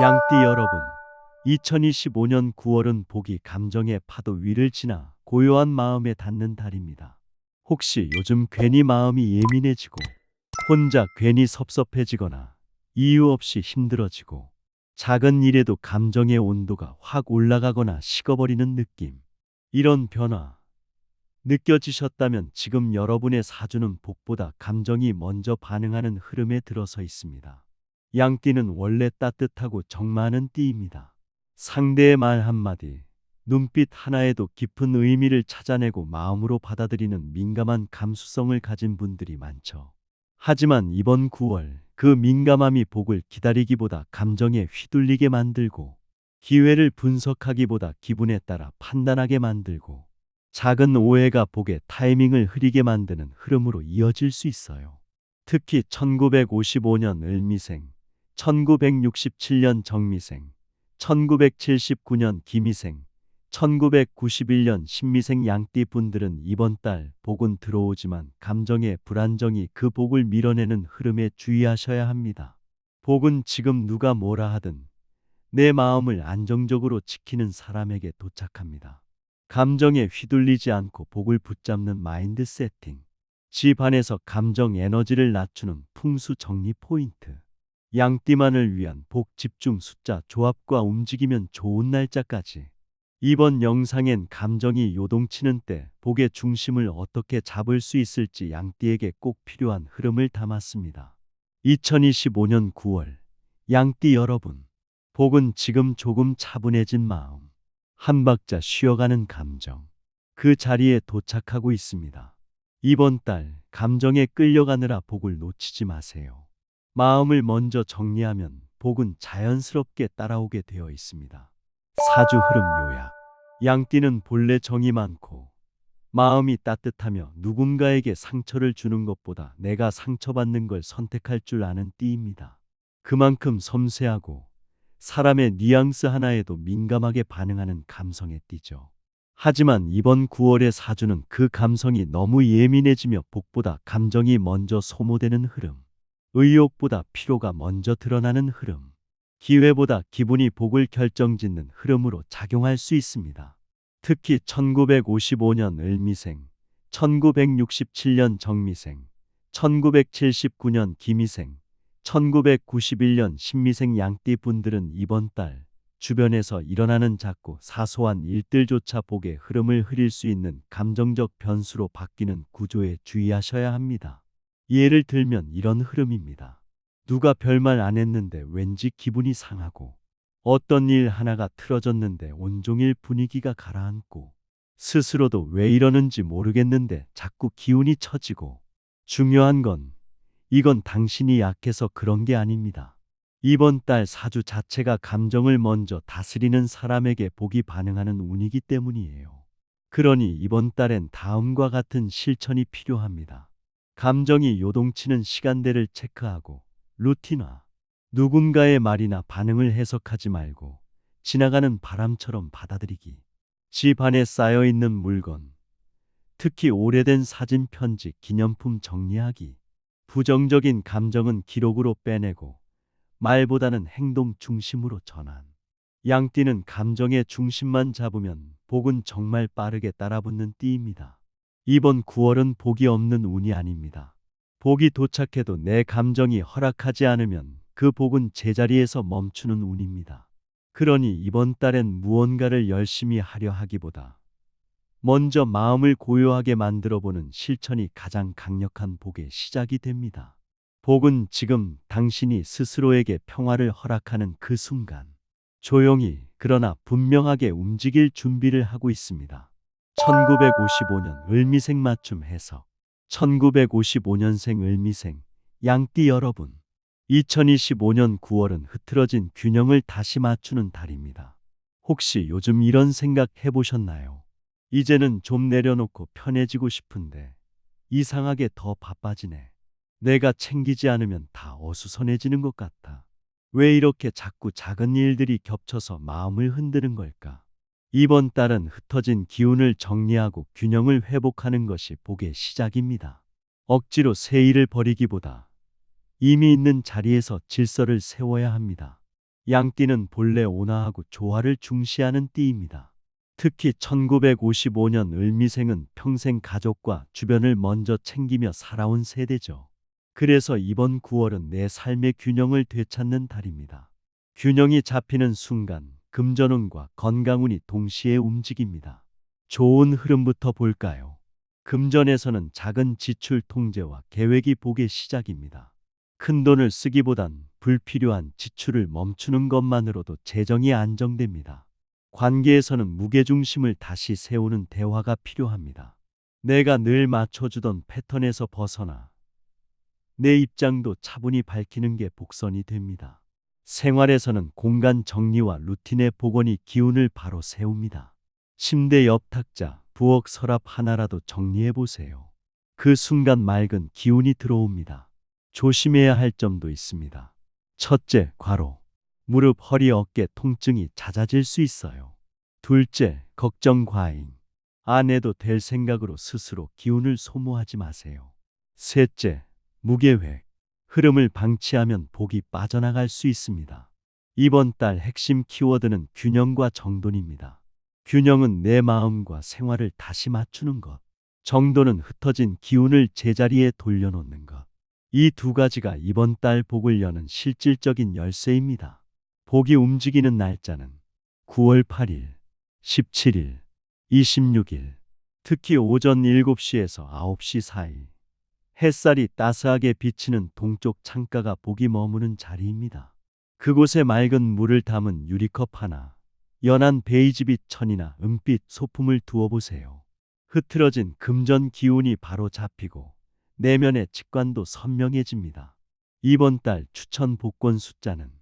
양띠 여러분, 2025년 9월은 복이 감정의 파도 위를 지나 고요한 마음에 닿는 달입니다. 혹시 요즘 괜히 마음이 예민해지고 혼자 괜히 섭섭해지거나 이유 없이 힘들어지고 작은 일에도 감정의 온도가 확 올라가거나 식어버리는 느낌. 이런 변화 느껴지셨다면 지금 여러분의 사주는 복보다 감정이 먼저 반응하는 흐름에 들어서 있습니다. 양띠는 원래 따뜻하고 정 많은 띠입니다. 상대의 말 한마디, 눈빛 하나에도 깊은 의미를 찾아내고 마음으로 받아들이는 민감한 감수성을 가진 분들이 많죠. 하지만 이번 9월 그 민감함이 복을 기다리기보다 감정에 휘둘리게 만들고 기회를 분석하기보다 기분에 따라 판단하게 만들고 작은 오해가 복의 타이밍을 흐리게 만드는 흐름으로 이어질 수 있어요. 특히 1955년 을미생, 1967년 정미생, 1979년 기미생, 1991년 신미생 양띠 분들은 이번 달 복은 들어오지만 감정의 불안정이 그 복을 밀어내는 흐름에 주의하셔야 합니다. 복은 지금 누가 뭐라 하든 내 마음을 안정적으로 지키는 사람에게 도착합니다. 감정에 휘둘리지 않고 복을 붙잡는 마인드 세팅. 집 안에서 감정 에너지를 낮추는 풍수 정리 포인트. 양띠만을 위한 복 집중 숫자 조합과 움직이면 좋은 날짜까지. 이번 영상엔 감정이 요동치는 때 복의 중심을 어떻게 잡을 수 있을지 양띠에게 꼭 필요한 흐름을 담았습니다. 2025년 9월 양띠 여러분, 복은 지금 조금 차분해진 마음, 한 박자 쉬어가는 감정, 그 자리에 도착하고 있습니다. 이번 달 감정에 끌려가느라 복을 놓치지 마세요. 마음을 먼저 정리하면 복은 자연스럽게 따라오게 되어 있습니다. 사주 흐름 요약. 양띠는 본래 정이 많고 마음이 따뜻하며 누군가에게 상처를 주는 것보다 내가 상처받는 걸 선택할 줄 아는 띠입니다. 그만큼 섬세하고 사람의 뉘앙스 하나에도 민감하게 반응하는 감성의 띠죠. 하지만 이번 9월의 사주는 그 감성이 너무 예민해지며 복보다 감정이 먼저 소모되는 흐름, 의욕보다 피로가 먼저 드러나는 흐름, 기회보다 기분이 복을 결정짓는 흐름으로 작용할 수 있습니다. 특히 1955년 을미생, 1967년 정미생, 1979년 기미생, 1991년 신미생 양띠 분들은 이번 달 주변에서 일어나는 작고 사소한 일들조차 복의 흐름을 흐릴 수 있는 감정적 변수로 바뀌는 구조에 주의하셔야 합니다. 예를 들면 이런 흐름입니다. 누가 별말 안 했는데 왠지 기분이 상하고 어떤 일 하나가 틀어졌는데 온종일 분위기가 가라앉고 스스로도 왜 이러는지 모르겠는데 자꾸 기운이 처지고 중요한 건 이건 당신이 약해서 그런 게 아닙니다. 이번 달 사주 자체가 감정을 먼저 다스리는 사람에게 복이 반응하는 운이기 때문이에요. 그러니 이번 달엔 다음과 같은 실천이 필요합니다. 감정이 요동치는 시간대를 체크하고 루틴화. 누군가의 말이나 반응을 해석하지 말고 지나가는 바람처럼 받아들이기. 집 안에 쌓여 있는 물건, 특히 오래된 사진 편지, 기념품 정리하기. 부정적인 감정은 기록으로 빼내고 말보다는 행동 중심으로 전환. 양띠는 감정의 중심만 잡으면 복은 정말 빠르게 따라붙는 띠입니다. 이번 9월은 복이 없는 운이 아닙니다. 복이 도착해도 내 감정이 허락하지 않으면 그 복은 제자리에서 멈추는 운입니다. 그러니 이번 달엔 무언가를 열심히 하려 하기보다 먼저 마음을 고요하게 만들어 보는 실천이 가장 강력한 복의 시작이 됩니다. 복은 지금 당신이 스스로에게 평화를 허락하는 그 순간, 조용히 그러나 분명하게 움직일 준비를 하고 있습니다. 1955년 을미생 맞춤 해석 1955년생 을미생 양띠 여러분 2025년 9월은 흐트러진 균형을 다시 맞추는 달입니다. 혹시 요즘 이런 생각 해보셨나요? 이제는 좀 내려놓고 편해지고 싶은데 이상하게 더 바빠지네. 내가 챙기지 않으면 다 어수선해지는 것 같아. 왜 이렇게 자꾸 작은 일들이 겹쳐서 마음을 흔드는 걸까? 이번 달은 흩어진 기운을 정리하고 균형을 회복하는 것이 복의 시작입니다. 억지로 새 일을 벌이기보다 이미 있는 자리에서 질서를 세워야 합니다. 양띠는 본래 온화하고 조화를 중시하는 띠입니다. 특히 1955년 을미생은 평생 가족과 주변을 먼저 챙기며 살아온 세대죠. 그래서 이번 9월은 내 삶의 균형을 되찾는 달입니다. 균형이 잡히는 순간 금전운과 건강운이 동시에 움직입니다. 좋은 흐름부터 볼까요? 금전에서는 작은 지출 통제와 계획이 복의 시작입니다. 큰 돈을 쓰기보단 불필요한 지출을 멈추는 것만으로도 재정이 안정됩니다. 관계에서는 무게중심을 다시 세우는 대화가 필요합니다. 내가 늘 맞춰주던 패턴에서 벗어나 내 입장도 차분히 밝히는 게 복선이 됩니다. 생활에서는 공간 정리와 루틴의 복원이 기운을 바로 세웁니다. 침대 옆 탁자, 부엌 서랍 하나라도 정리해 보세요. 그 순간 맑은 기운이 들어옵니다. 조심해야 할 점도 있습니다. 첫째, 과로. 무릎, 허리, 어깨 통증이 잦아질 수 있어요. 둘째, 걱정 과잉. 안 해도 될 생각으로 스스로 기운을 소모하지 마세요. 셋째, 무계획. 흐름을 방치하면 복이 빠져나갈 수 있습니다. 이번 달 핵심 키워드는 균형과 정돈입니다. 균형은 내 마음과 생활을 다시 맞추는 것. 정돈은 흩어진 기운을 제자리에 돌려놓는 것. 이 두 가지가 이번 달 복을 여는 실질적인 열쇠입니다. 복이 움직이는 날짜는 9월 8일, 17일, 26일, 특히 오전 7시에서 9시 사이. 햇살이 따스하게 비치는 동쪽 창가가 복이 머무는 자리입니다. 그곳에 맑은 물을 담은 유리컵 하나, 연한 베이지빛 천이나 은빛 소품을 두어 보세요. 흐트러진 금전 기운이 바로 잡히고 내면의 직관도 선명해집니다. 이번 달 추천 복권 숫자는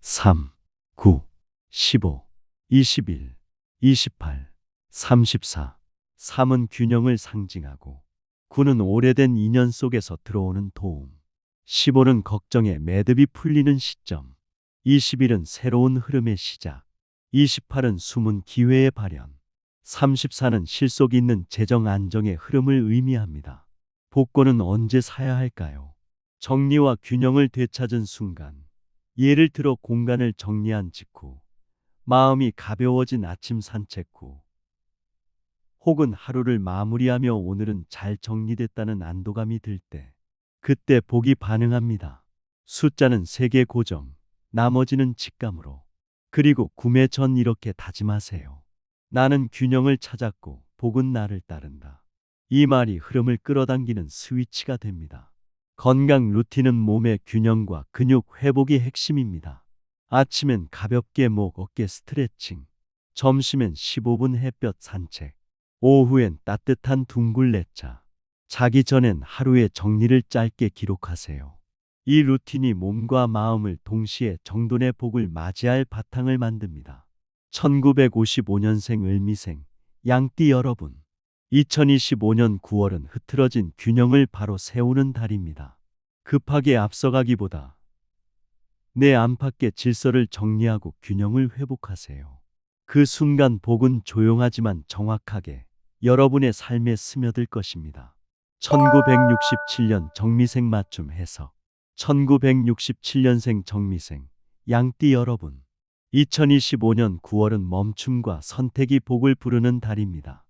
3, 9, 15, 21, 28, 34. 3은 균형을 상징하고 9는 오래된 인연 속에서 들어오는 도움. 15는 걱정의 매듭이 풀리는 시점. 21은 새로운 흐름의 시작. 28은 숨은 기회의 발현. 34는 실속 있는 재정 안정의 흐름을 의미합니다. 복권은 언제 사야 할까요? 정리와 균형을 되찾은 순간, 예를 들어 공간을 정리한 직후, 마음이 가벼워진 아침 산책 후, 혹은 하루를 마무리하며 오늘은 잘 정리됐다는 안도감이 들 때, 그때 복이 반응합니다. 숫자는 세개 고정, 나머지는 직감으로. 그리고 구매 전 이렇게 다짐하세요. 나는 균형을 찾았고 복은 나를 따른다. 이 말이 흐름을 끌어당기는 스위치가 됩니다. 건강 루틴은 몸의 균형과 근육 회복이 핵심입니다. 아침엔 가볍게 목 어깨 스트레칭, 점심엔 15분 햇볕 산책, 오후엔 따뜻한 둥글레차, 자기 전엔 하루의 정리를 짧게 기록하세요. 이 루틴이 몸과 마음을 동시에 정돈의 복을 맞이할 바탕을 만듭니다. 1955년생 을미생, 양띠 여러분. 2025년 9월은 흐트러진 균형을 바로 세우는 달입니다. 급하게 앞서가기보다 내 안팎의 질서를 정리하고 균형을 회복하세요. 그 순간 복은 조용하지만 정확하게 여러분의 삶에 스며들 것입니다. 1967년 정미생 맞춤 해석 1967년생 정미생 양띠 여러분 2025년 9월은 멈춤과 선택이 복을 부르는 달입니다.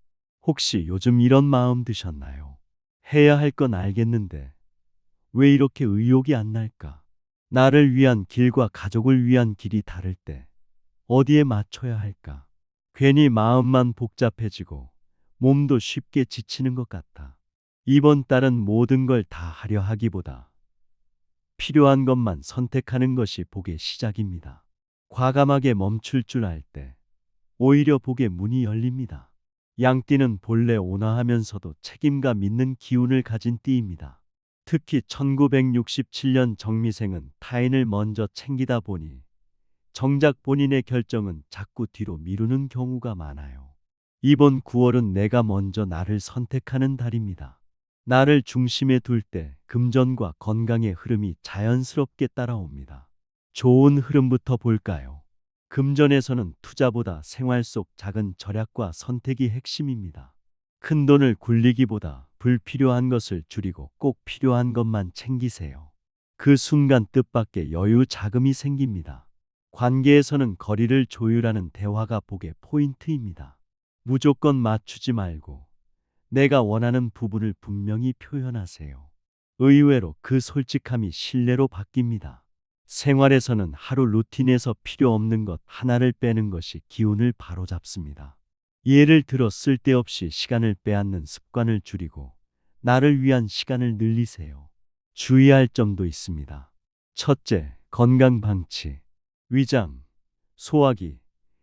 혹시 요즘 이런 마음 드셨나요? 해야 할 건 알겠는데 왜 이렇게 의욕이 안 날까? 나를 위한 길과 가족을 위한 길이 다를 때 어디에 맞춰야 할까? 괜히 마음만 복잡해지고 몸도 쉽게 지치는 것 같아. 이번 달은 모든 걸 다 하려 하기보다 필요한 것만 선택하는 것이 복의 시작입니다. 과감하게 멈출 줄 알 때 오히려 복의 문이 열립니다. 양띠는 본래 온화하면서도 책임감 있는 기운을 가진 띠입니다. 특히 1967년 정미생은 타인을 먼저 챙기다 보니 정작 본인의 결정은 자꾸 뒤로 미루는 경우가 많아요. 이번 9월은 내가 먼저 나를 선택하는 달입니다. 나를 중심에 둘 때 금전과 건강의 흐름이 자연스럽게 따라옵니다. 좋은 흐름부터 볼까요? 금전에서는 투자보다 생활 속 작은 절약과 선택이 핵심입니다. 큰 돈을 굴리기보다 불필요한 것을 줄이고 꼭 필요한 것만 챙기세요. 그 순간 뜻밖의 여유 자금이 생깁니다. 관계에서는 거리를 조율하는 대화가 복의 포인트입니다. 무조건 맞추지 말고 내가 원하는 부분을 분명히 표현하세요. 의외로 그 솔직함이 신뢰로 바뀝니다. 생활에서는 하루 루틴에서 필요 없는 것 하나를 빼는 것이 기운을 바로잡습니다. 예를 들어 쓸데없이 시간을 빼앗는 습관을 줄이고 나를 위한 시간을 늘리세요. 주의할 점도 있습니다. 첫째, 건강 방치. 위장, 소화기,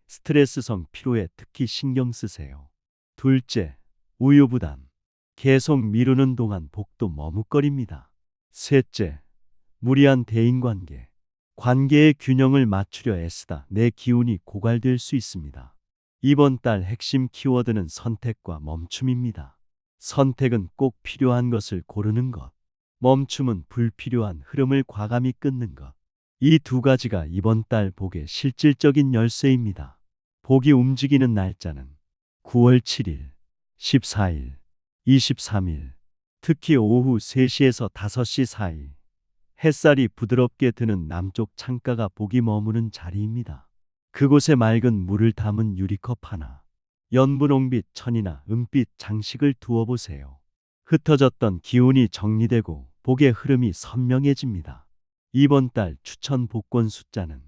스트레스성 피로에 특히 신경 쓰세요. 둘째, 우유 부담. 계속 미루는 동안 복도 머뭇거립니다. 셋째, 무리한 대인관계. 관계의 균형을 맞추려 애쓰다 내 기운이 고갈될 수 있습니다. 이번 달 핵심 키워드는 선택과 멈춤입니다. 선택은 꼭 필요한 것을 고르는 것. 멈춤은 불필요한 흐름을 과감히 끊는 것. 이 두 가지가 이번 달 복의 실질적인 열쇠입니다. 복이 움직이는 날짜는 9월 7일, 14일, 23일, 특히 오후 3시에서 5시 사이, 햇살이 부드럽게 드는 남쪽 창가가 복이 머무는 자리입니다. 그곳에 맑은 물을 담은 유리컵 하나, 연분홍빛 천이나 은빛 장식을 두어 보세요. 흩어졌던 기운이 정리되고 복의 흐름이 선명해집니다. 이번 달 추천 복권 숫자는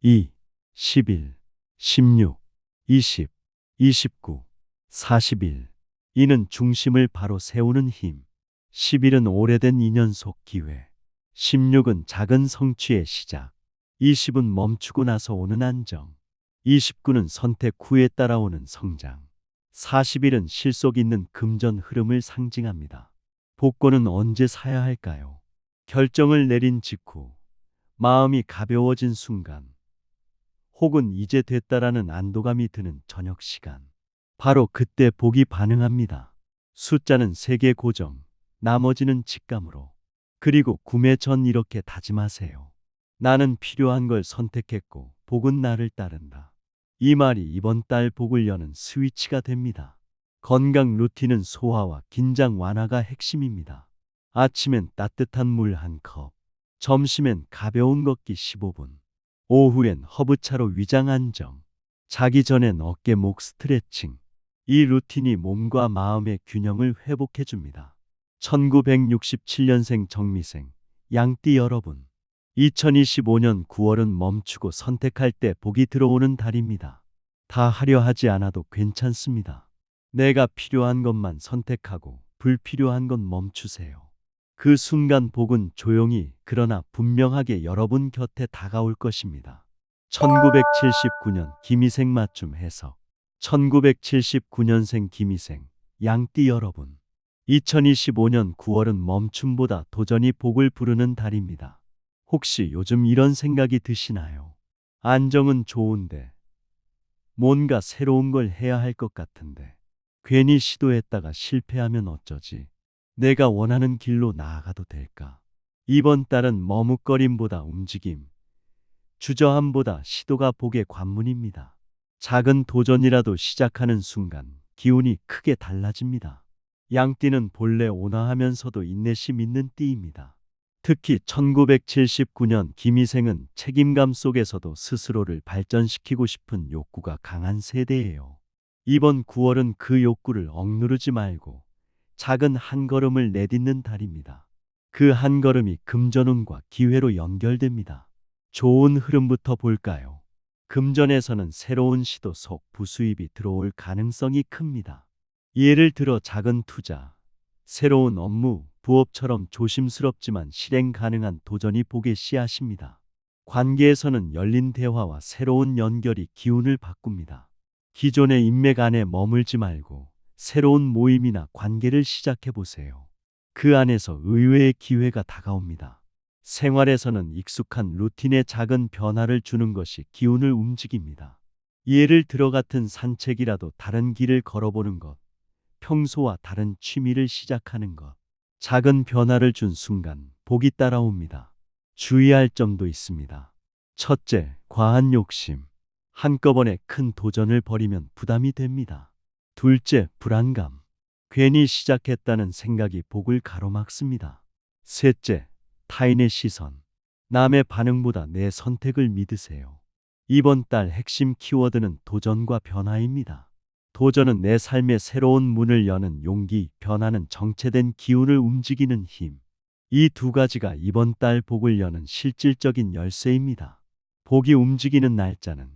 2, 11, 16, 20, 29, 41. 이는 중심을 바로 세우는 힘. 11은 오래된 인연 속 기회. 16은 작은 성취의 시작. 20은 멈추고 나서 오는 안정. 29는 선택 후에 따라오는 성장. 41은 실속 있는 금전 흐름을 상징합니다. 복권은 언제 사야 할까요? 결정을 내린 직후, 마음이 가벼워진 순간, 혹은 이제 됐다라는 안도감이 드는 저녁 시간. 바로 그때 복이 반응합니다. 숫자는 세개 고정, 나머지는 직감으로. 그리고 구매 전 이렇게 다짐하세요. 나는 필요한 걸 선택했고, 복은 나를 따른다. 이 말이 이번 달 복을 여는 스위치가 됩니다. 건강 루틴은 소화와 긴장 완화가 핵심입니다. 아침엔 따뜻한 물 한 컵, 점심엔 가벼운 걷기 15분, 오후엔 허브차로 위장 안정, 자기 전엔 어깨 목 스트레칭. 이 루틴이 몸과 마음의 균형을 회복해 줍니다. 1967년생 정미생, 양띠 여러분. 2025년 9월은 멈추고 선택할 때 복이 들어오는 달입니다. 다 하려 하지 않아도 괜찮습니다. 내가 필요한 것만 선택하고 불필요한 건 멈추세요. 그 순간 복은 조용히 그러나 분명하게 여러분 곁에 다가올 것입니다. 1979년 김희생 맞춤 해석 1979년생 김희생 양띠 여러분 2025년 9월은 멈춤보다 도전이 복을 부르는 달입니다. 혹시 요즘 이런 생각이 드시나요? 안정은 좋은데 뭔가 새로운 걸 해야 할 것 같은데 괜히 시도했다가 실패하면 어쩌지? 내가 원하는 길로 나아가도 될까? 이번 달은 머뭇거림보다 움직임, 주저함보다 시도가 복의 관문입니다. 작은 도전이라도 시작하는 순간 기운이 크게 달라집니다. 양띠는 본래 온화하면서도 인내심 있는 띠입니다. 특히 1979년 김희생은 책임감 속에서도 스스로를 발전시키고 싶은 욕구가 강한 세대예요. 이번 9월은 그 욕구를 억누르지 말고 작은 한 걸음을 내딛는 달입니다. 그 한 걸음이 금전운과 기회로 연결됩니다. 좋은 흐름부터 볼까요? 금전에서는 새로운 시도 속 부수입이 들어올 가능성이 큽니다. 예를 들어 작은 투자, 새로운 업무, 부업처럼 조심스럽지만 실행 가능한 도전이 복의 씨앗입니다. 관계에서는 열린 대화와 새로운 연결이 기운을 바꿉니다. 기존의 인맥 안에 머물지 말고 새로운 모임이나 관계를 시작해 보세요. 그 안에서 의외의 기회가 다가옵니다. 생활에서는 익숙한 루틴에 작은 변화를 주는 것이 기운을 움직입니다. 예를 들어 같은 산책이라도 다른 길을 걸어보는 것, 평소와 다른 취미를 시작하는 것, 작은 변화를 준 순간 복이 따라옵니다. 주의할 점도 있습니다. 첫째, 과한 욕심. 한꺼번에 큰 도전을 벌이면 부담이 됩니다. 둘째, 불안감. 괜히 시작했다는 생각이 복을 가로막습니다. 셋째, 타인의 시선. 남의 반응보다 내 선택을 믿으세요. 이번 달 핵심 키워드는 도전과 변화입니다. 도전은 내 삶의 새로운 문을 여는 용기, 변화는 정체된 기운을 움직이는 힘. 이 두 가지가 이번 달 복을 여는 실질적인 열쇠입니다. 복이 움직이는 날짜는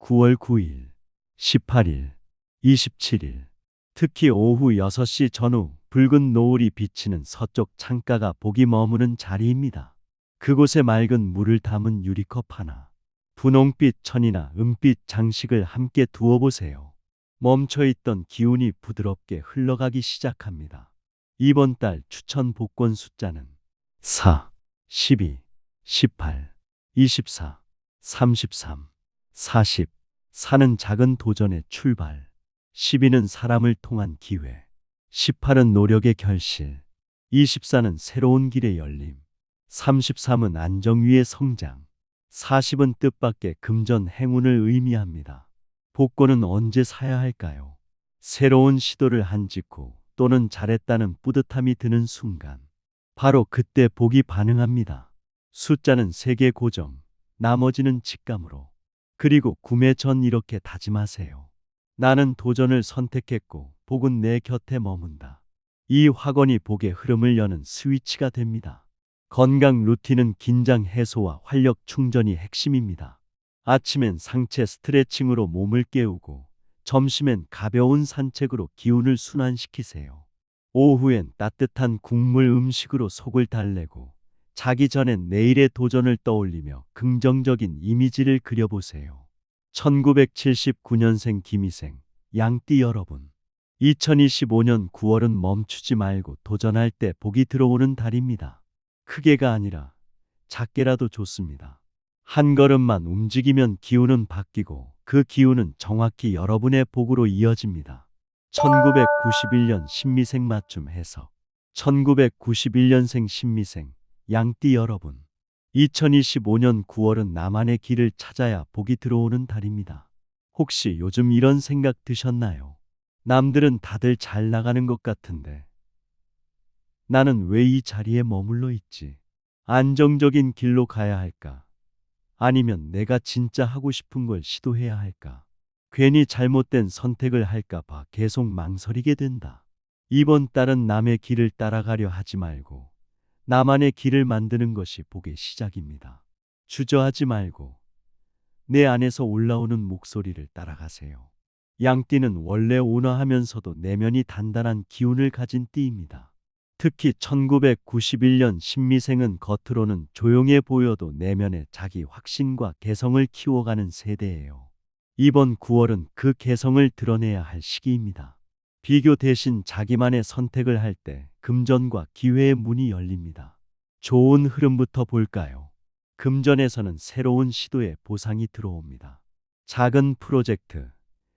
9월 9일, 18일, 27일. 특히 오후 6시 전후 붉은 노을이 비치는 서쪽 창가가 복이 머무는 자리입니다. 그곳에 맑은 물을 담은 유리컵 하나, 분홍빛 천이나 은빛 장식을 함께 두어 보세요. 멈춰 있던 기운이 부드럽게 흘러가기 시작합니다. 이번 달 추천 복권 숫자는 4, 12, 18, 24, 33, 40. 사는 작은 도전의 출발. 12는 사람을 통한 기회. 18은 노력의 결실. 24는 새로운 길의 열림. 33은 안정 위의 성장. 40은 뜻밖의 금전 행운을 의미합니다. 복권은 언제 사야 할까요? 새로운 시도를 한 직후 또는 잘했다는 뿌듯함이 드는 순간. 바로 그때 복이 반응합니다. 숫자는 세개 고정, 나머지는 직감으로. 그리고 구매 전 이렇게 다짐하세요. 나는 도전을 선택했고 복은 내 곁에 머문다. 이 확언이 복의 흐름을 여는 스위치가 됩니다. 건강 루틴은 긴장 해소와 활력 충전이 핵심입니다. 아침엔 상체 스트레칭으로 몸을 깨우고 점심엔 가벼운 산책으로 기운을 순환시키세요. 오후엔 따뜻한 국물 음식으로 속을 달래고 자기 전엔 내일의 도전을 떠올리며 긍정적인 이미지를 그려보세요. 1979년생 김희생, 양띠 여러분. 2025년 9월은 멈추지 말고 도전할 때 복이 들어오는 달입니다. 크게가 아니라 작게라도 좋습니다. 한 걸음만 움직이면 기운은 바뀌고 그 기운은 정확히 여러분의 복으로 이어집니다. 1991년 신미생 맞춤 해석. 1991년생 신미생, 양띠 여러분. 2025년 9월은 나만의 길을 찾아야 복이 들어오는 달입니다. 혹시 요즘 이런 생각 드셨나요? 남들은 다들 잘 나가는 것 같은데 나는 왜 이 자리에 머물러 있지? 안정적인 길로 가야 할까? 아니면 내가 진짜 하고 싶은 걸 시도해야 할까? 괜히 잘못된 선택을 할까봐 계속 망설이게 된다. 이번 달은 남의 길을 따라가려 하지 말고 나만의 길을 만드는 것이 복의 시작입니다. 주저하지 말고 내 안에서 올라오는 목소리를 따라가세요. 양띠는 원래 온화하면서도 내면이 단단한 기운을 가진 띠입니다. 특히 1991년 신미생은 겉으로는 조용해 보여도 내면에 자기 확신과 개성을 키워가는 세대예요. 이번 9월은 그 개성을 드러내야 할 시기입니다. 비교 대신 자기만의 선택을 할 때 금전과 기회의 문이 열립니다. 좋은 흐름부터 볼까요? 금전에서는 새로운 시도에 보상이 들어옵니다. 작은 프로젝트,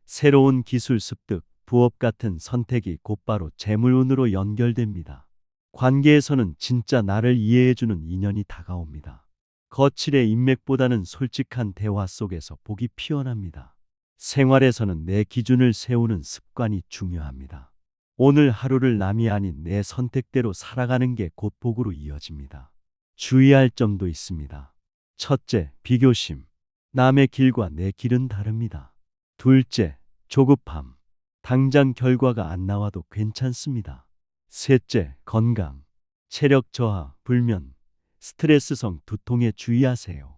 새로운 기술 습득, 부업 같은 선택이 곧바로 재물운으로 연결됩니다. 관계에서는 진짜 나를 이해해주는 인연이 다가옵니다. 거칠의 인맥보다는 솔직한 대화 속에서 복이 피어납니다. 생활에서는 내 기준을 세우는 습관이 중요합니다. 오늘 하루를 남이 아닌 내 선택대로 살아가는 게 곧 복으로 이어집니다. 주의할 점도 있습니다. 첫째, 비교심. 남의 길과 내 길은 다릅니다. 둘째, 조급함. 당장 결과가 안 나와도 괜찮습니다. 셋째, 건강. 체력 저하, 불면, 스트레스성 두통에 주의하세요.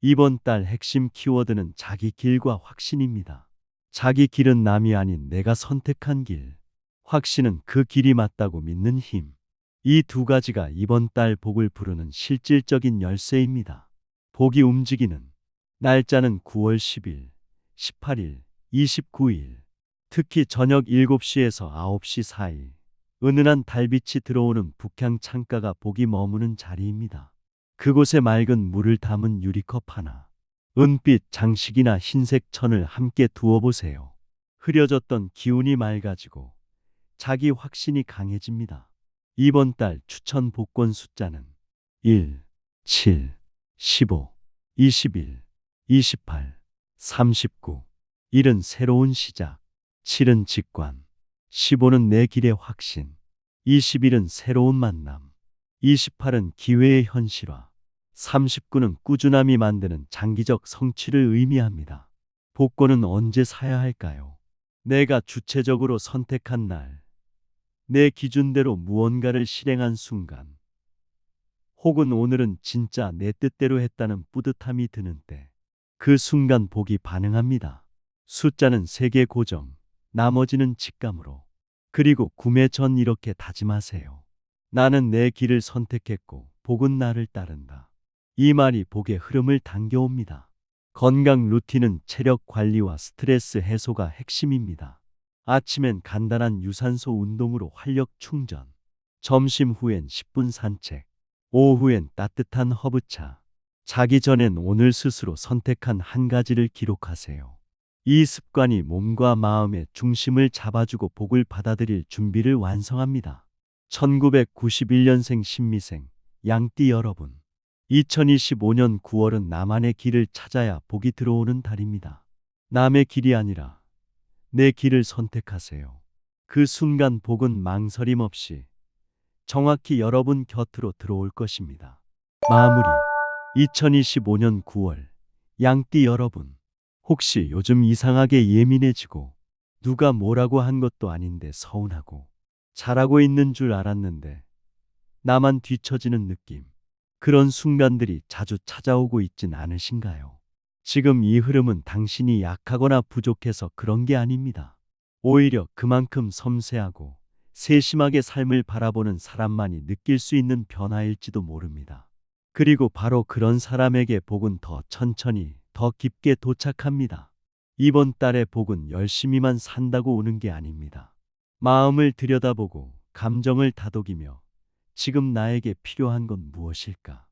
이번 달 핵심 키워드는 자기 길과 확신입니다. 자기 길은 남이 아닌 내가 선택한 길. 확신은 그 길이 맞다고 믿는 힘. 이 두 가지가 이번 달 복을 부르는 실질적인 열쇠입니다. 복이 움직이는 날짜는 9월 10일, 18일, 29일. 특히 저녁 7시에서 9시 사이. 은은한 달빛이 들어오는 북향 창가가 복이 머무는 자리입니다. 그곳에 맑은 물을 담은 유리컵 하나, 은빛 장식이나 흰색 천을 함께 두어 보세요. 흐려졌던 기운이 맑아지고 자기 확신이 강해집니다. 이번 달 추천 복권 숫자는 1, 7, 15, 21, 28, 39. 1은 새로운 시작, 7은 직관, 15는 내 길의 확신, 21은 새로운 만남, 28은 기회의 현실화, 39는 꾸준함이 만드는 장기적 성취를 의미합니다. 복권은 언제 사야 할까요? 내가 주체적으로 선택한 날, 내 기준대로 무언가를 실행한 순간, 혹은 오늘은 진짜 내 뜻대로 했다는 뿌듯함이 드는 때, 그 순간 복이 반응합니다. 숫자는 세개 고정, 나머지는 직감으로. 그리고 구매 전 이렇게 다짐하세요. 나는 내 길을 선택했고, 복은 나를 따른다. 이 말이 복의 흐름을 당겨옵니다. 건강 루틴은 체력 관리와 스트레스 해소가 핵심입니다. 아침엔 간단한 유산소 운동으로 활력 충전, 점심 후엔 10분 산책, 오후엔 따뜻한 허브차, 자기 전엔 오늘 스스로 선택한 한 가지를 기록하세요. 이 습관이 몸과 마음의 중심을 잡아주고 복을 받아들일 준비를 완성합니다. 1991년생 신미생, 양띠 여러분. 2025년 9월은 나만의 길을 찾아야 복이 들어오는 달입니다. 남의 길이 아니라 내 길을 선택하세요. 그 순간 복은 망설임 없이 정확히 여러분 곁으로 들어올 것입니다. 마무리 2025년 9월 양띠 여러분 혹시 요즘 이상하게 예민해지고 누가 뭐라고 한 것도 아닌데 서운하고 잘하고 있는 줄 알았는데 나만 뒤처지는 느낌 그런 순간들이 자주 찾아오고 있진 않으신가요? 지금 이 흐름은 당신이 약하거나 부족해서 그런 게 아닙니다. 오히려 그만큼 섬세하고 세심하게 삶을 바라보는 사람만이 느낄 수 있는 변화일지도 모릅니다. 그리고 바로 그런 사람에게 복은 더 천천히, 더 깊게 도착합니다. 이번 달의 복은 열심히만 산다고 오는 게 아닙니다. 마음을 들여다보고 감정을 다독이며 지금 나에게 필요한 건 무엇일까?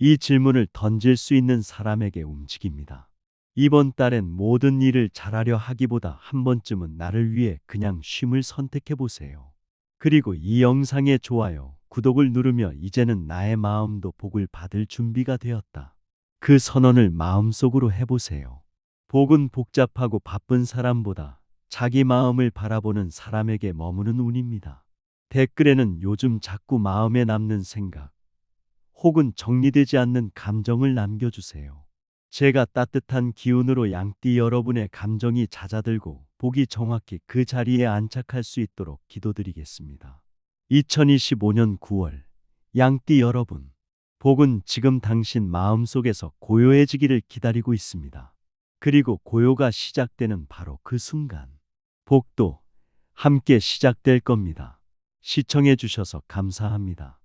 이 질문을 던질 수 있는 사람에게 움직입니다. 이번 달엔 모든 일을 잘하려 하기보다 한 번쯤은 나를 위해 그냥 쉼을 선택해 보세요. 그리고 이 영상의 좋아요, 구독을 누르며 이제는 나의 마음도 복을 받을 준비가 되었다. 그 선언을 마음속으로 해보세요. 복은 복잡하고 바쁜 사람보다 자기 마음을 바라보는 사람에게 머무는 운입니다. 댓글에는 요즘 자꾸 마음에 남는 생각 혹은 정리되지 않는 감정을 남겨주세요. 제가 따뜻한 기운으로 양띠 여러분의 감정이 잦아들고 복이 정확히 그 자리에 안착할 수 있도록 기도드리겠습니다. 2025년 9월 양띠 여러분 복은 지금 당신 마음속에서 고요해지기를 기다리고 있습니다. 그리고 고요가 시작되는 바로 그 순간 복도 함께 시작될 겁니다. 시청해 주셔서 감사합니다.